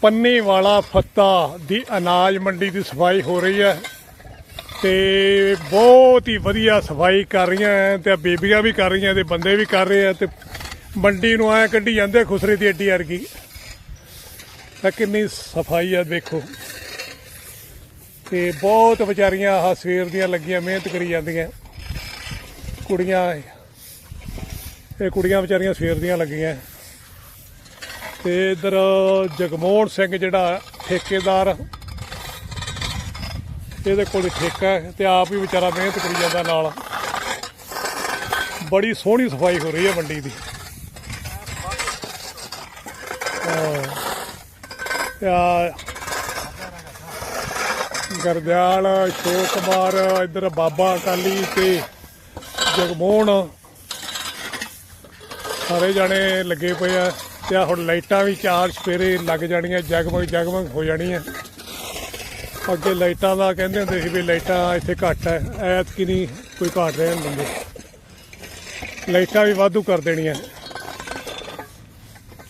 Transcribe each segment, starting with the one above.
ਪੰਨੀ ਵਾਲਾ ਫੱਤਾ ਦੀ ਅਨਾਜ ਮੰਡੀ ਦੀ ਸਫ਼ਾਈ ਹੋ ਰਹੀ ਹੈ ਤੇ ਬਹੁਤ ਹੀ ਵਧੀਆ ਸਫ਼ਾਈ ਕਰ ਰਹੀਆਂ ਹੈ ਤੇ ਬੇਬੀਆਂ ਵੀ ਕਰ ਰਹੀਆਂ ਤੇ ਬੰਦੇ ਵੀ ਕਰ ਰਹੇ ਆ ਤੇ ਮੰਡੀ ਨੂੰ ਐ ਕੱਢੀ ਜਾਂਦੇ ਖੁਸਰੇ ਦੀ ਅੱਡੀ ਵਰਗੀ ਤਾਂ ਕਿੰਨੀ ਸਫ਼ਾਈ ਆ ਦੇਖੋ। ਤੇ ਬਹੁਤ ਵਿਚਾਰੀਆਂ ਆਹ ਸਵੇਰ ਦੀਆਂ ਲੱਗੀਆਂ, ਮਿਹਨਤ ਕਰੀ ਜਾਂਦੀਆਂ। ਕੁੜੀਆਂ, ਇਹ ਕੁੜੀਆਂ ਵਿਚਾਰੀਆਂ ਸਵੇਰ ਦੀਆਂ ਲੱਗੀਆਂ। ਤੇ ਇਧਰ ਜਗਮੋਹਨ ਸਿੰਘ ਜਿਹੜਾ ਠੇਕੇਦਾਰ ਇਹਦੇ ਕੋਲ ਠੇਕਾ ਹੈ ਤੇ ਆਪ ਹੀ ਵਿਚਾਰਾ ਮਿਹਨਤ ਕਰੀ ਜਾਂਦਾ ਨਾਲ। ਬੜੀ ਸੋਹਣੀ ਸਫ਼ਾਈ ਹੋ ਰਹੀ ਹੈ ਮੰਡੀ ਦੀ। ਆ, ਗਰਦਿਆਲ ਅਸ਼ੋਕ ਕੁਮਾਰ ਇਧਰ ਬਾਬਾ ਅਕਾਲੀ ਤੇ ਜਗਮੋਹਨ। ਸਾਰੇ ਜਾਣੇ ਲੱਗੇ ਪਏ ਆ। ਤੇ ਹੁਣ ਲਾਈਟਾਂ ਵੀ ਚਾਰ ਸਵੇਰੇ ਲੱਗ ਜਾਣੀਆਂ, ਜਗਮਗ ਜਗਮਗ ਹੋ ਜਾਣੀਆਂ। ਅੱਗੇ ਲਾਈਟਾਂ ਦਾ ਕਹਿੰਦੇ ਹੁੰਦੇ ਸੀ ਵੀ ਲਾਈਟਾਂ ਇੱਥੇ ਘੱਟ ਐ ਐਤ ਕਿ ਨਹੀਂ ਕੋਈ ਘਾਟ ਰਹਿਣ ਦਿੰਦੇ। ਲਾਈਟਾਂ ਵੀ ਵਾਧੂ ਕਰ ਦੇਣੀਆਂ।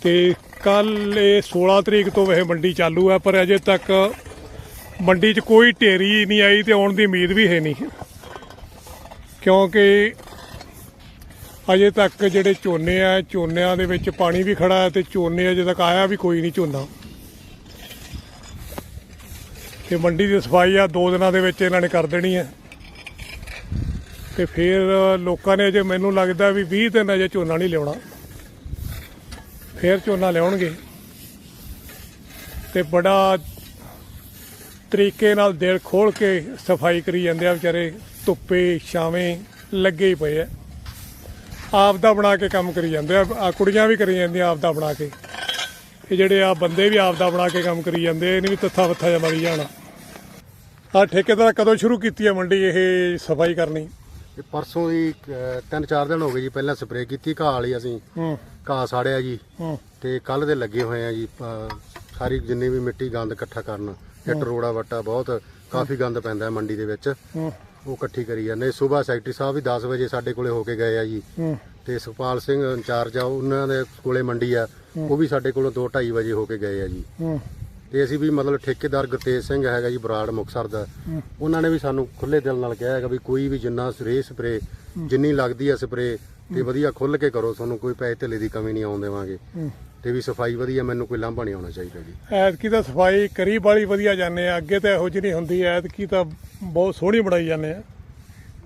ਤੇ ਕੱਲ ਇਹ 16 ਤਰੀਕ ਤੋਂ ਵੈਸੇ ਮੰਡੀ ਚਾਲੂ ਹੈ, ਪਰ ਅਜੇ ਤੱਕ ਮੰਡੀ 'ਚ ਕੋਈ ਢੇਰੀ ਨਹੀਂ ਆਈ ਤੇ ਆਉਣ ਦੀ ਉਮੀਦ ਵੀ ਹੈ ਨਹੀਂ। ਕਿਉਂਕਿ ਅਜੇ ਤੱਕ ਜਿਹੜੇ ਝੋਨੇ ਆ, ਝੋਨਿਆਂ ਦੇ ਵਿੱਚ ਪਾਣੀ ਵੀ ਖੜਾ ਹੈ ਤੇ ਝੋਨੇ ਅਜੇ ਤੱਕ ਆਇਆ ਵੀ ਕੋਈ ਨਹੀਂ ਝੋਨਾ। ਤੇ ਮੰਡੀ ਦੀ ਸਫ਼ਾਈ ਆ, ਦੋ ਦਿਨਾਂ ਦੇ ਵਿੱਚ ਇਹਨਾਂ ਨੇ ਕਰ ਦੇਣੀ ਹੈ। ਤੇ ਫਿਰ ਲੋਕਾਂ ਨੇ ਅਜੇ ਮੈਨੂੰ ਲੱਗਦਾ ਵੀ 20 ਦਿਨ ਅਜੇ ਝੋਨਾ ਨਹੀਂ ਲਿਆਉਣਾ। ਫਿਰ ਝੋਨਾ ਲਿਆਉਣਗੇ। ਤੇ ਬੜਾ ਤਰੀਕੇ ਨਾਲ ਦਿਲ ਖੋਲ ਕੇ ਸਫ਼ਾਈ ਕਰੀ ਜਾਂਦੇ ਆ ਵਿਚਾਰੇ, ਧੁੱਪੇ, ਛਾਵੇਂ ਲੱਗੇ ਹੀ ਪਏ ਆ। ਆਪ ਦਾ ਬਣਾ ਕੇ ਕੰਮ ਕਰੀ ਜਾਂਦੇ ਆ ਆਹ ਕੁੜੀਆਂ ਵੀ ਕਰੀ ਜਾਂਦੀਆਂ ਆਪ ਦਾ ਬਣਾ ਕੇ। ਇਹ ਜਿਹੜੇ ਆ ਬੰਦੇ ਵੀ ਆਪ ਦਾ ਬਣਾ ਕੇ ਕੰਮ ਕਰੀ ਜਾਂਦੇ ਇਹ ਨਹੀਂ ਵੀ ਤੱਥਾ ਵੱਥਾ ਜਾਂ ਮਰੀ ਜਾਣਾ। ਆ ਠੇਕੇਦਾਰ ਕਦੋਂ ਸ਼ੁਰੂ ਕੀਤੀ ਹੈ ਮੰਡੀ ਇਹ ਸਫ਼ਾਈ ਕਰਨੀ? ਇਹ ਪਰਸੋਂ ਦੀ ਅਹ, ਤਿੰਨ ਚਾਰ ਦਿਨ ਹੋ ਗਏ ਜੀ ਪਹਿਲਾਂ ਸਪਰੇਅ ਕੀਤੀ ਘਾਹ ਵਾਲੀ ਅਸੀਂ। ਹੂੰ। ਘਾਹ ਸਾੜਿਆ ਜੀ। ਹੂੰ। ਤੇ ਕੱਲ ਦੇ ਲੱਗੇ ਹੋਏ ਆ ਜੀ ਅਹ, ਸਾਰੀ ਜਿੰਨੀ ਵੀ ਮਿੱਟੀ ਗੰਦ ਇਕੱਠਾ ਕਰਨ। ਇੱਟ ਰੋੜਾ ਵੱਟਾ ਬਹੁਤ ਕਾਫੀ ਗੰਦ ਪੈਂਦਾ ਹੈ ਮੰਡੀ ਦੇ ਵਿੱਚ। ਹੂੰ। ਉਹ ਇਕੱਠੀ ਕਰੀ ਜਾਂਦੇ। ਸਵੇਰ ਸੈਕਟਰੀ ਸਾਹਿਬ ਵੀ 10 ਵਜੇ ਸਾਡੇ ਕੋਲੇ ਹੋ ਕੇ ਗਏ ਆ ਜੀ। ਹੂੰ। ਤੇ ਸੁਖਪਾਲ ਸਿੰਘ ਇੰਚਾਰਜ ਆ ਉਹਨਾਂ ਦੇ ਕੋਲੇ ਮੰਡੀ ਆ ਉਹ ਵੀ ਸਾਡੇ ਕੋਲੋਂ 2:30 ਵਜੇ ਹੋ ਕੇ ਗਏ ਆ ਜੀ। ਤੇ ਅਸੀਂ ਵੀ ਮਤਲਬ ਠੇਕੇਦਾਰ ਗੁਰਤੇਜ ਸਿੰਘ ਹੈਗਾ ਜੀ ਬਰਾੜ ਮੁਕਸਰ ਦਾ ਉਹਨਾਂ ਨੇ ਵੀ ਸਾਨੂੰ ਖੁੱਲੇ ਦਿਲ ਨਾਲ ਕਿਹਾ ਹੈਗਾ ਵੀ ਕੋਈ ਵੀ ਜਿੰਨਾ ਰੇ ਸਪਰੇ ਜਿੰਨੀ ਲੱਗਦੀ ਆ ਸਪਰੇ ਤੇ ਵਧੀਆ ਖੁੱਲ ਕੇ ਕਰੋ ਤੁਹਾਨੂੰ ਕੋਈ ਪੈਸੇ ਧੇਲੇ ਦੀ ਕਮੀ ਨਹੀਂ ਆਉਣ ਦੇਵਾਂਗੇ। ਤੇ ਵੀ ਸਫ਼ਾਈ ਵਧੀਆ ਮੈਨੂੰ ਕੋਈ ਲਾਂਭਾ ਨਹੀਂ ਆਉਣਾ ਚਾਹੀਦਾ ਜੀ। ਐਤਕੀ ਤਾਂ ਸਫ਼ਾਈ ਕਰੀ ਬਾਲੀ ਵਧੀਆ ਜਾਂਦੇ ਆ ਅੱਗੇ ਤਾਂ ਇਹੋ ਜਿਹੀ ਨਹੀਂ ਹੁੰਦੀ ਐਤਕੀ ਤਾਂ ਬਹੁਤ ਸੋਹਣੀ ਬਣਾਈ ਜਾਂਦੇ ਆ।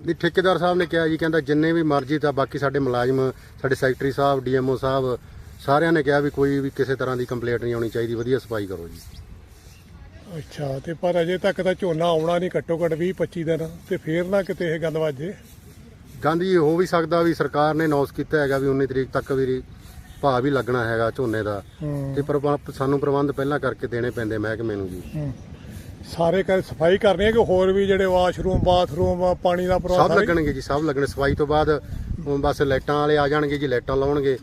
ਨਹੀਂ ਠੇਕੇਦਾਰ ਸਾਹਿਬ ਨੇ ਕਿਹਾ ਜੀ ਕਹਿੰਦਾ ਜਿੰਨੇ ਵੀ ਮਰਜ਼ੀ ਤਾਂ ਬਾਕੀ ਸਾਡੇ ਮੁਲਾਜ਼ਮ ਸਾਡੇ ਸੈਕਟਰੀ ਸਾਹਿਬ ਡੀਐਮਓ ਸਾਹਿਬ ਸਾਰਿਆਂ ਨੇ ਕਿਹਾ ਵੀ ਕੋਈ ਵੀ ਕਿਸੇ ਤਰ੍ਹਾਂ ਦੀ ਕੰਪਲੇਂਟ ਨਹੀਂ ਆਉਣੀ ਚਾਹੀਦੀ ਵਧੀਆ ਸਫ਼ਾਈ ਕਰੋ ਜੀ। ਅੱਛਾ ਤੇ ਪਰ ਅਜੇ ਤੱਕ ਤਾਂ ਝੋਨਾ ਆਉਣਾ ਨਹੀਂ ਘੱਟੋ ਘੱਟ 20 25 ਦਿਨ ਤੇ ਫੇਰ ਨਾ ਕਿਤੇ ਇਹ ਗੱਲ ਵਾਜੇ ਗਾਂਧੀ ਜੀ ਹੋ ਵੀ ਸਕਦਾ ਵੀ ਸਰਕਾਰ ਨੇ ਅਨਾਉਂਸ ਕੀਤਾ ਹੈਗਾ ਵੀ 19 ਤਰੀਕ ਤੱਕ ਵੀ ਭਾਅ ਵੀ ਲੱਗਣਾ ਹੈਗਾ ਝੋਨੇ ਦਾ। ਤੇ ਪ੍ਰਬੰਧ ਸਾਨੂੰ ਪ੍ਰਬੰਧ ਪਹਿਲਾਂ ਕਰਕੇ ਦੇਣੇ ਪੈਂਦੇ ਮਹਿਕਮੇ ਨੂੰ ਜੀ। ਸਾਰੇ ਕਰ ਸਫ਼ਾਈ ਕਰਨੀ ਹੈ ਕਿ ਹੋਰ ਵੀ ਜਿਹੜੇ ਵਾਸ਼ਰੂਮ ਬਾਥਰੂਮ ਪਾਣੀ ਦਾ ਪ੍ਰਬੰਧ ਸਭ ਲੱਗਣਗੇ ਜੀ ਸਭ ਲੱਗਣੇ। ਸਫ਼ਾਈ ਤੋਂ ਬਾਅਦ ਹੁਣ ਬਸ ਲਾਈਟਾਂ ਵਾਲੇ ਆ ਜਾਣਗੇ ਜੀ ਲਾਈਟਾਂ ਲਾਉਣਗੇ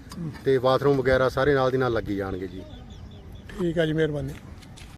ਤੇ ਬਾਥਰੂਮ ਵਗੈਰਾ ਸਾਰੇ ਨਾਲ ਦੀ ਨਾਲ ਲੱਗੀ ਜਾਣਗੇ ਜੀ। ਠੀਕ ਹੈ ਜੀ ਮਿਹਰਬਾਨੀ।